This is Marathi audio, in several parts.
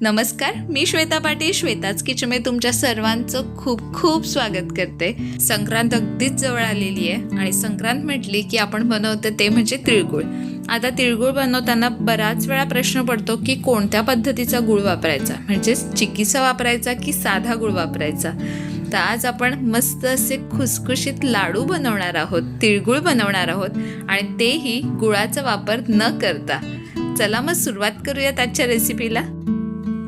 नमस्कार मी श्वेता पाटील श्वेताच किचनमध्ये तुमच्या सर्वांचं खूप खूप स्वागत करते. संक्रांत अगदीच जवळ आलेली आहे आणि संक्रांत म्हटली की आपण बनवतो ते म्हणजे तिळगुळ. आता तिळगुळ बनवताना बराच वेळा प्रश्न पडतो की कोणत्या पद्धतीचा गुळ वापरायचा? म्हणजेच चिकीचा वापरायचा की साधा गुळ वापरायचा? तर आज आपण मस्त असे खुसखुशीत लाडू बनवणार आहोत तिळगुळ बनवणार आहोत आणि तेही गुळाचा वापर न करता. चला मग सुरुवात करूयात आजच्या रेसिपीला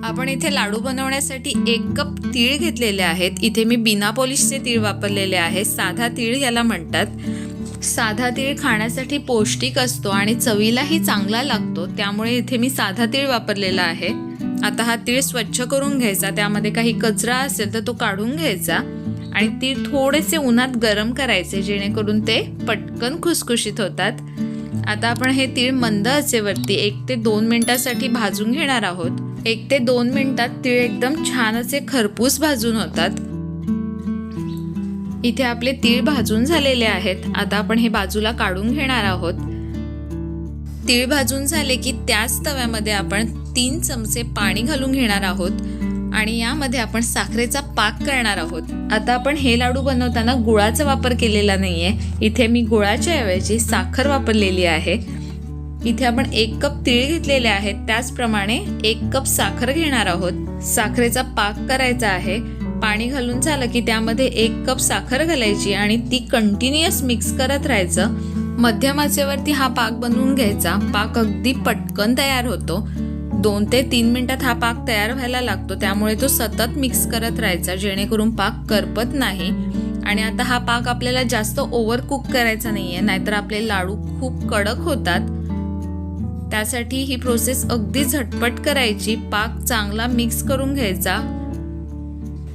आपण इथे लाडू बनवण्यासाठी एक कप तीळ घेतलेले आहेत. इथे मी बिना पॉलिशचे तीळ वापरलेले आहे. साधा तीळ याला म्हणतात. साधा तीळ खाण्यासाठी पौष्टिक असतो आणि चवीलाही चांगला लागतो. त्यामुळे इथे मी साधा तीळ वापरलेला आहे. आता हा तीळ स्वच्छ करून घ्यायचा. त्यामध्ये काही कचरा असेल तर तो काढून घ्यायचा. आणि तीळ थोडेसे उन्हात गरम करायचे जेणेकरून ते पटकन खुसखुशीत होतात. आता आपण हे तीळ मंद असेवरती एक ते दोन मिनिटासाठी भाजून घेणार आहोत. एक ते दोन मिनिटात तिळ एकदम छान असे खरपूस भाजून होतात. इथे आपले तीळ भाजून झालेले आहेत. आता आपण हे बाजूला काढून घेणार आहोत. तीळ भाजून झाले की त्याच तव्यामध्ये आपण तीन चमचे पाणी घालून घेणार आहोत. आणि यामध्ये आपण साखरेचा पाक करणार आहोत. आता आपण हे लाडू बनवताना गुळाचा वापर केलेला नाहीये. इथे मी गुळाच्या ऐवजी साखर वापरलेली आहे. इथे आपण एक कप तीळ घेतलेले आहेत. त्याचप्रमाणे एक कप साखर घेणार आहोत. साखरेचा पाक करायचा आहे. पाणी घालून झालं की त्यामध्ये एक कप साखर घालायची आणि ती कंटिन्युअस मिक्स करत राहायचं. मध्यम आचेवरती हा पाक बनवून घ्यायचा. पाक अगदी पटकन तयार होतो. दोन ते तीन मिनिटात हा पाक तयार व्हायला लागतो. त्यामुळे तो सतत मिक्स करत राहायचा जेणेकरून पाक करपत नाही. आणि आता हा पाक आपल्याला जास्त ओव्हर कुक करायचा आहे नाहीतर आपले लाडू खूप कडक होतात. त्यासाठी ही प्रोसेस अगदी झटपट करायची. पाक चांगला मिक्स करून घ्यायचा.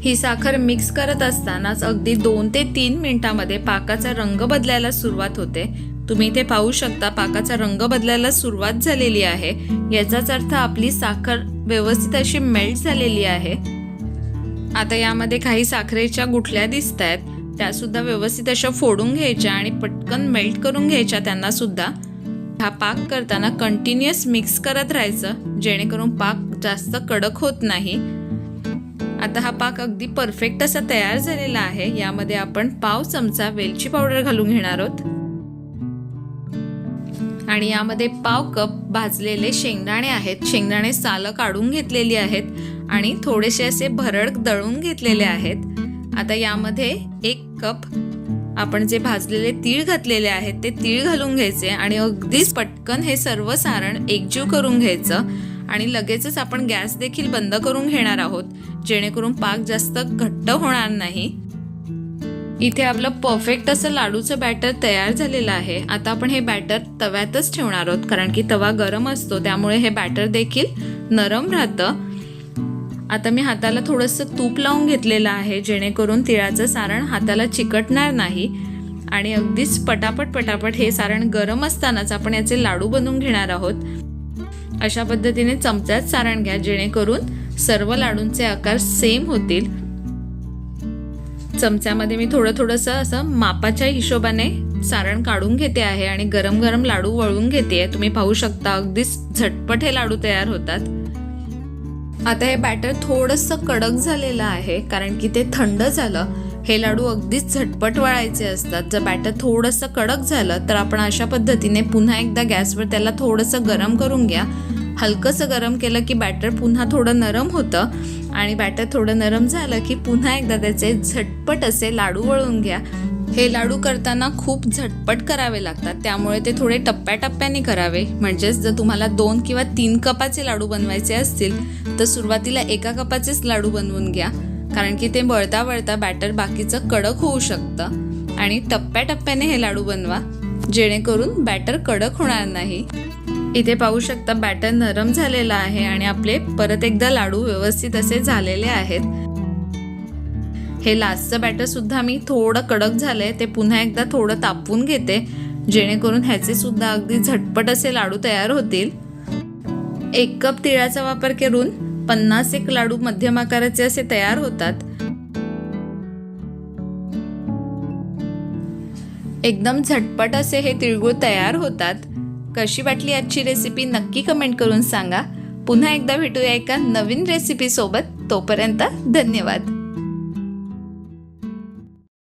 ही साखर मिक्स करत असतानाच अगदी दोन ते तीन मिनिटामध्ये पाकाचा रंग बदलायला सुरुवात होते. तुम्ही इथे पाहू शकता पाकाचा रंग बदलायला सुरुवात झालेली आहे. याचाच अर्थ आपली साखर व्यवस्थित अशी मेल्ट झालेली आहे. आता यामध्ये काही साखरेच्या गुठल्या दिसत आहेत त्या सुद्धा व्यवस्थित अशा फोडून घ्यायच्या आणि पटकन मेल्ट करून घ्यायच्या त्यांना सुद्धा हा पाक करताना कंटिन्युअस मिक्स करत राहायचं जेणेकरून पाक जास्त कडक होत नाही. आता हा पाक अगदी परफेक्ट असा तयार झालेला आहे. यामध्ये आपण पाव चमचा वेलची पावडर घालून घेणार आहोत. आणि यामध्ये पाव कप भाजलेले शेंगदाणे आहेत. शेंगदाणे सालं काढून घेतलेली आहेत आणि थोडेसे असे भरड दळून घेतलेले आहेत. आता यामध्ये एक कप आपण जे भाजलेले तीळ घातलेले आहेत ते तीळ घालून घ्यायचे आणि अगदीच पटकन हे सर्व सारण एकजीव करून घ्यायचं आणि लगेचच आपण गॅस देखील बंद करून घेणार आहोत जेणेकरून पाक जास्त घट्ट होणार नाही. इथे आपलं परफेक्ट असं लाडूचं बॅटर तयार झालेलं आहे. आता आपण हे बॅटर तव्यातच ठेवणार आहोत कारण की तवा गरम असतो त्यामुळे हे बॅटर देखील नरम राहतं. आता मी हाताला थोडंसं तूप लावून घेतलेलं आहे जेणेकरून तिळाचं सारण हाताला चिकटणार नाही. आणि अगदीच पटापट पटापट हे सारण गरम असतानाच आपण याचे लाडू बनवून घेणार आहोत. अशा पद्धतीने चमच्यात सारण घ्या जेणेकरून सर्व लाडूंचे आकार सेम होतील. चमच्यामध्ये मी थोडं थोडंसं असं मापाच्या हिशोबाने सारण काढून घेते आहे आणि गरम गरम लाडू वळून घेते तुम्ही पाहू शकता अगदीच झटपट हे लाडू तयार होतात. आता हे बॅटर थोडंसं कडक झालेलं आहे कारण की ते थंड झालं. हे लाडू अगदीच झटपट वळायचे असतात. जर बॅटर थोडंसं कडक झालं तर आपण अशा पद्धतीने पुन्हा एकदा गॅसवर त्याला थोडंसं गरम करून घ्या. हलकंसं गरम केलं की बॅटर पुन्हा थोडं नरम होतं आणि बॅटर थोडं नरम झालं की पुन्हा एकदा त्याचे झटपट असे लाडू वळून घ्या. हे लाडू करताना खूप झटपट करावे लागतात. त्यामुळे ते थोडे टप्प्याटप्प्याने करावे. म्हणजेच जर तुम्हाला दोन किंवा तीन कपाचे लाडू बनवायचे असतील तर सुरुवातीला एका कपाचेच लाडू बनवून घ्या. कारण की ते वळता वळता बॅटर बाकीचं कडक होऊ शकतं. आणि टप्प्याटप्प्याने हे लाडू बनवा. जेणेकरून बॅटर कडक होणार नाही. इथे पाहू शकता बॅटर नरम झालेला आहे आणि आपले परत एकदा लाडू व्यवस्थित असे झालेले आहेत. हे लास्टचं बॅटर सुद्धा मी थोडं कडक झालंय. ते पुन्हा एकदा थोडं तापवून घेते. जेणेकरून ह्याचे सुद्धा अगदी झटपट असे लाडू तयार होतील. एक कप तिळाचा वापर करून पन्नास एक लाडू मध्यम आकाराचे असे तयार होतात. एकदम झटपट असे हे तिळगुळ तयार होतात. कशी वाटली आजची रेसिपी नक्की कमेंट करून सांगा. पुन्हा एकदा भेटूया एका नवीन रेसिपी सोबत. तोपर्यंत धन्यवाद.